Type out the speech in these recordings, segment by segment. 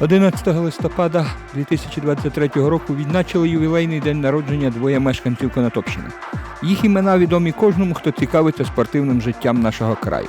11 листопада 2023 року відзначили ювілейний день народження двоє мешканців Конотопщини. Їх імена відомі кожному, хто цікавиться спортивним життям нашого краю.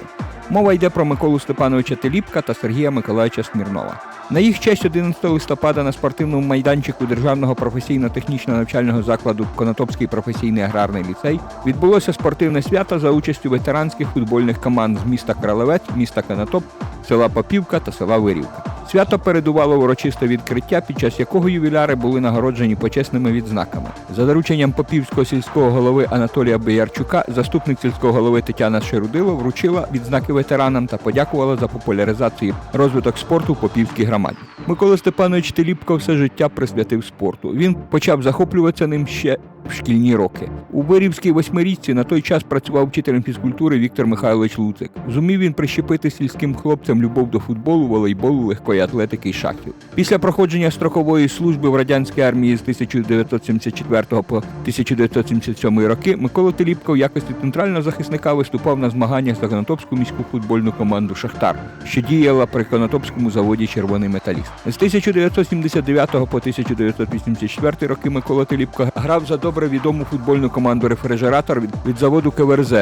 Мова йде про Миколу Степановича Теліпка та Сергія Миколаївича Смірнова. На їх честь 11 листопада на спортивному майданчику Державного професійно-технічного навчального закладу Конотопський професійний аграрний ліцей відбулося спортивне свято за участю ветеранських футбольних команд з міста Кралевець, міста Конотоп, села Попівка та села Вирівка. Свято передувало урочисте відкриття, під час якого ювіляри були нагороджені почесними відзнаками. За дорученням попівського сільського голови Анатолія Боярчука, заступник сільського голови Тетяна Шерудило вручила відзнаки ветеранам та подякувала за популяризацію розвиток спорту в попівській громаді. Микола Степанович Теліпко все життя присвятив спорту. Він почав захоплюватися ним ще в шкільні роки. У Вирівській восьмирічці на той час працював вчителем фізкультури Віктор Михайлович Луцик. Зумів він прищепити сільським хлопцям любов до футболу, волейболу, легкої атлетики і шахів. Після проходження строкової служби в радянській армії з 1974 по 1977 роки Микола Теліпко в якості центрального захисника виступав на змаганнях за Конотопську міську футбольну команду Шахтар, що діяла при Конотопському заводі Червоний металіст. З 1979 по 1984 роки Микола Теліпко грав за добре відому футбольну команду Рефрижератор від заводу КВРЗ,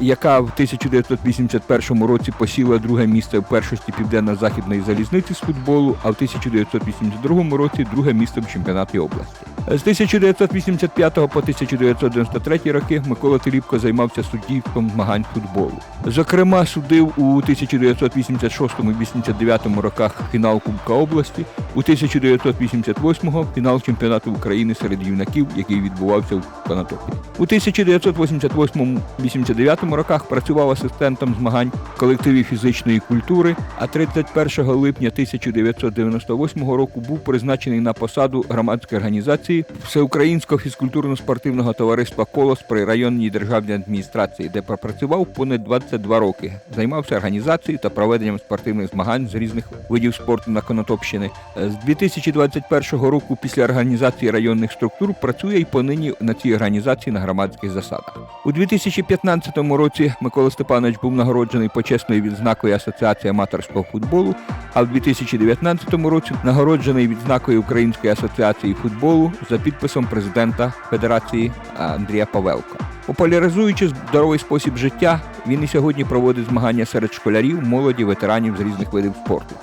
яка в 1981 році посіла друге місце в першості південно-західної залізниці з футболу, а в 1982 році друге місце в чемпіонаті області. З 1985 по 1993 роки Микола Теліпко займався суддівством змагань футболу. Зокрема, судив у 1986-89 роках фінал Кубка області, у 1988 фінал чемпіонату України серед юнаків, який відбувався в Конотопі. У 1988-89 роках працював асистентом змагань в колективі фізичної культури, а 31 липня 1998 року був призначений на посаду громадської організації Всеукраїнського фізкультурно-спортивного товариства Колос при районній державній адміністрації, де пропрацював понад 22 роки. Займався організацією та проведенням спортивних змагань з різних видів спорту на Конотопщини. З 2021 року, після організації районних структур, працює і понині на цій організації на громадських засадах. У 2015 році Микола Степанович був нагороджений почесною відзнакою Асоціації аматорського футболу, а в 2019 році нагороджений відзнакою Української асоціації футболу за підписом президента Федерації Андрія Павелка. Популяризуючи здоровий спосіб життя, він і сьогодні проводить змагання серед школярів, молоді, ветеранів з різних видів спорту.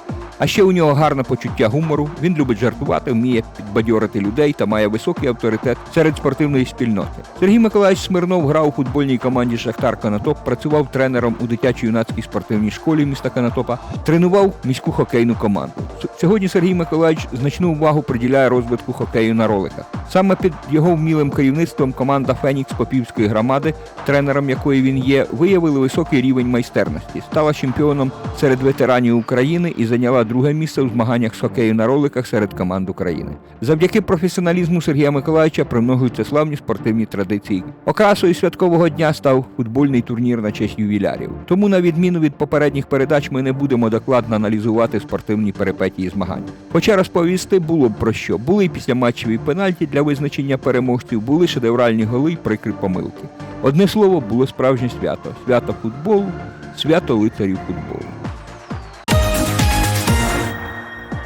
А ще у нього гарне почуття гумору. Він любить жартувати, вміє підбадьорити людей та має високий авторитет серед спортивної спільноти. Сергій Миколаївич Смирнов грав у футбольній команді Шахтар Канатоп, працював тренером у дитячо-юнацькій спортивній школі міста Канатопа, тренував міську хокейну команду. Сьогодні Сергій Миколаївич значну увагу приділяє розвитку хокею на роликах. Саме під його вмілим керівництвом команда Фенікс Попівської громади, тренером якої він є, виявили високий рівень майстерності, стала чемпіоном серед ветеранів України і зайняла друге місце у змаганнях з хокею на роликах серед команд України. Завдяки професіоналізму Сергія Миколаївича примножуються славні спортивні традиції. Окрасою святкового дня став футбольний турнір на честь ювілярів. Тому, на відміну від попередніх передач, ми не будемо докладно аналізувати спортивні перипетії змагань. Хоча розповісти було б про що. Були післяматчеві пенальті для визначення переможців, були шедевральні голи й прикрі помилки. Одне слово, було справжнє свято свято футболу, свято лицарів футболу.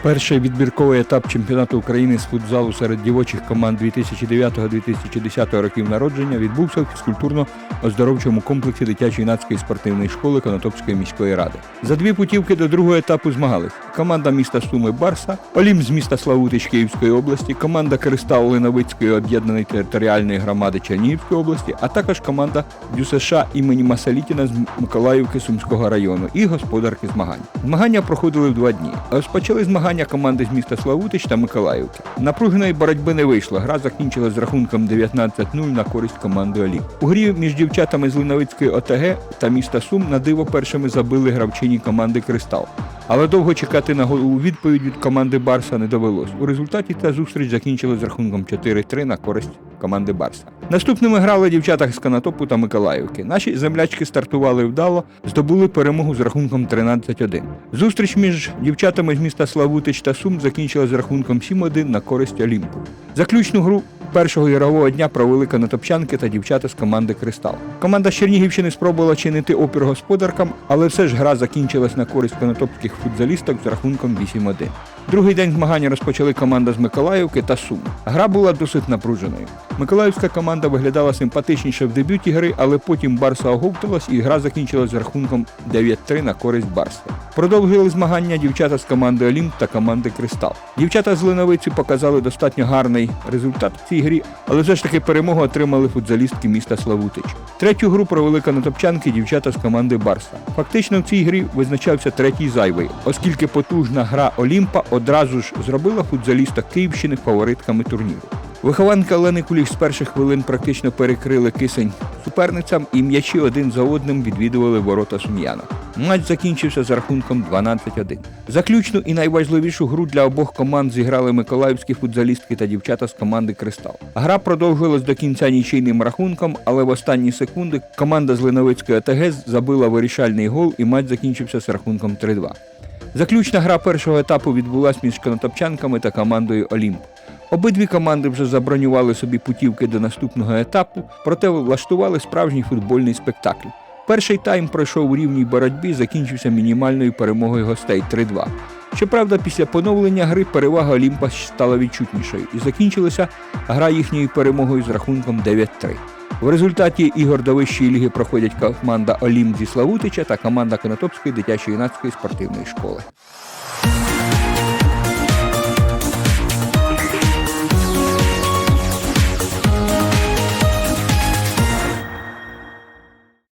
Перший відбірковий етап чемпіонату України з футзалу серед дівочих команд 2009-2010 років народження відбувся в фізкультурно-оздоровчому комплексі дитячо-юнацької спортивної школи Конотопської міської ради. За дві путівки до другого етапу змагались команда міста Суми Барса, Олім з міста Славутич Київської області, команда Кристал Леновицької об'єднаної територіальної громади Чернігівської області, а також команда ДЮСШ імені Масалітіна з Миколаївки Сумського району і господарки змагань. Змагання проходили в два дні. Розпочали змагання команди з міста Славутич та Миколаївки. Напруженої боротьби не вийшло. Гра закінчилась з рахунком 19-0 на користь команди Олі. У грі між дівчатами з Леновицької ОТГ та міста Сум на диво першими забили гравчині команди Кристал. Але довго чекати на голову відповідь від команди Барса не довелось. У результаті та зустріч закінчилась з рахунком 4-3 на користь команди Барса. Наступними грали дівчата з Канатопу та Миколаївки. Наші землячки стартували вдало, здобули перемогу з рахунком 13-1. Зустріч між дівчатами з міста Славутич та Сум закінчилась з рахунком 7-1 на користь Олімпу. Заключну гру першого ігрового дня провели канатопчанки та дівчата з команди Кристал. Команда з Чернігівщини спробувала чинити опір господаркам, але все ж гра закінчилась на користь канатопських футзалісток з рахунком 8-1. Другий день змагання розпочали команда з Миколаївки та Сум. Гра була досить напруженою. Миколаївська команда виглядала симпатичніше в дебюті гри, але потім Барса оговталась і гра закінчилась з рахунком 9-3 на користь Барства. Продовжили змагання дівчата з команди Олімп та команди Кристал. Дівчата з Линовиці показали достатньо гарний результат в цій грі, але все ж таки перемогу отримали футзалістки міста Славутич. Третю гру провели канатопчанки дівчата з команди Барса. Фактично в цій грі визначався третій зайвий, оскільки потужна гра Олімпа одразу ж зробила футзалісток Київщини фаворитками турніру. Вихованка Олени Куліш з перших хвилин практично перекрили кисень суперницям і м'ячі один за одним відвідували ворота сум'янок. Матч закінчився з рахунком 12-1. Заключну і найважливішу гру для обох команд зіграли миколаївські футзалістки та дівчата з команди Кристал. Гра продовжилась до кінця нічийним рахунком, але в останні секунди команда з Леновицької АТГ забила вирішальний гол і матч закінчився з рахунком 3-2. Заключна гра першого етапу відбулась між канатопчанками та командою Олімп. Обидві команди вже забронювали собі путівки до наступного етапу, проте влаштували справжній футбольний спектакль. Перший тайм пройшов у рівній боротьбі, закінчився мінімальною перемогою гостей 3-2. Щоправда, після поновлення гри перевага Олімпа стала відчутнішою і закінчилася гра їхньою перемогою з рахунком 9-3. В результаті ігор до вищої ліги проходять команда Олімп зі Славутича та команда Конотопської дитячо-юнацької спортивної школи.